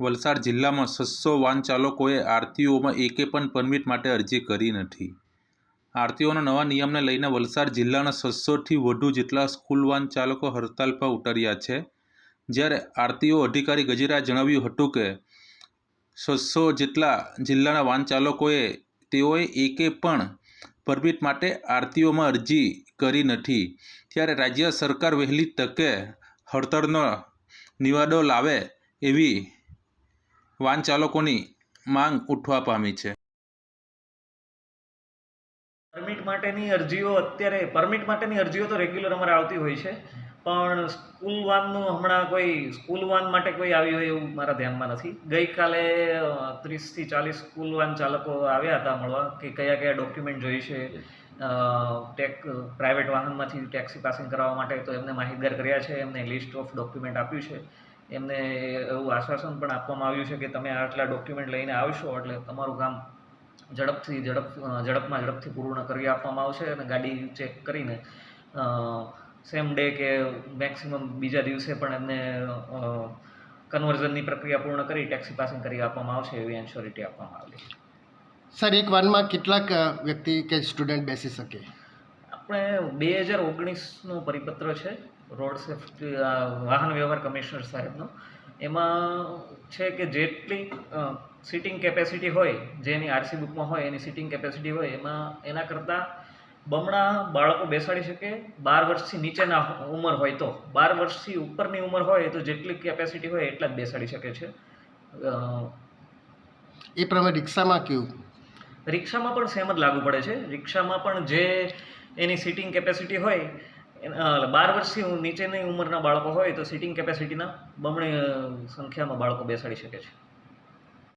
વલસાડ જિલ્લામાં છસો વાનચાલકોએ આરતીઓમાં એકે પણ પરમિટ માટે અરજી કરી નથી. આરતીઓના નવા નિયમને લઈને વલસાડ જિલ્લાના છસોથી વધુ જેટલા સ્કૂલ વાહન ચાલકો હડતાલ પર ઉતર્યા છે. જ્યારે આરતીઓ અધિકારી ગજેરાએ જણાવ્યું હતું કે, છસો જેટલા જિલ્લાના વાહન ચાલકોએ તેઓએ એકે પણ પરમિટ માટે આરતીઓમાં અરજી કરી નથી. ત્યારે રાજ્ય સરકાર વહેલી તકે હડતાળનો નિવાડો લાવે એવી વાહન ચાલકોની માંગ ઉઠવા પામી છે. પરમિટ માટેની અરજીઓ અત્યારે, પરમિટ માટેની અરજીઓ તો રેગ્યુલર અમારે આવતી હોય છે, પણ સ્કૂલ વાનનું હમણાં કોઈ, સ્કૂલ વાન માટે કોઈ આવી હોય એવું મારા ધ્યાનમાં નથી. ગઈકાલે ત્રીસથી ચાલીસ સ્કૂલ વાન ચાલકો આવ્યા હતા મળવા, કે કયા કયા ડોક્યુમેન્ટ જોઈશે ટેક, પ્રાઇવેટ વાહનમાંથી ટેક્સી પાસિંગ કરાવવા માટે તો એમને માહિતગાર કર્યા છે, એમને લિસ્ટ ઓફ ડોક્યુમેન્ટ આપ્યું છે. એમને એવું આશ્વાસન પણ આપવામાં આવ્યું છે કે તમે આટલા ડોક્યુમેન્ટ લઈને આવશો એટલે તમારું કામ ઝડપથી ઝડપ ઝડપમાં ઝડપથી પૂર્ણ કરી આપવામાં આવશે અને ગાડી ચેક કરીને સેમ ડે કે મેક્સિમમ બીજા દિવસે પણ એમને કન્વર્ઝનની પ્રક્રિયા પૂર્ણ કરી ટેક્સી પાસિંગ કરી આપવામાં આવશે એવી એન્શ્યોરિટી આપવામાં આવેલી સર એક વાનમાં કેટલાક વ્યક્તિ કે સ્ટુડન્ટ બેસી શકે? આપણે બે હજાર ઓગણીસનો પરિપત્ર છે. રોડ સેફ્ટી વાહન વ્યવહાર કમિશનર સાહેબનો એમાં છે કે જેટલી સિટિંગ કેપેસિટી હોય જેની આરસી બુકમાં હોય એની સિટિંગ કેપેસિટી હોય એમાં એના કરતાં બમણા બાળકો બેસાડી શકે બાર વર્ષથી નીચેના ઉંમર હોય તો. બાર વર્ષથી ઉપરની ઉંમર હોય તો જેટલી કેપેસિટી હોય એટલા જ બેસાડી શકે છે. એ પ્રમાણે રિક્ષામાં કેવું? રિક્ષામાં પણ સેમ જ લાગુ પડે છે. રિક્ષામાં પણ જે એની સિટિંગ કેપેસિટી હોય બાર વર્ષથી નીચેની ઉંમરના બાળકો હોય તો સિટિંગ કેપેસિટીના બમણી સંખ્યામાં બાળકો બેસાડી શકે છે.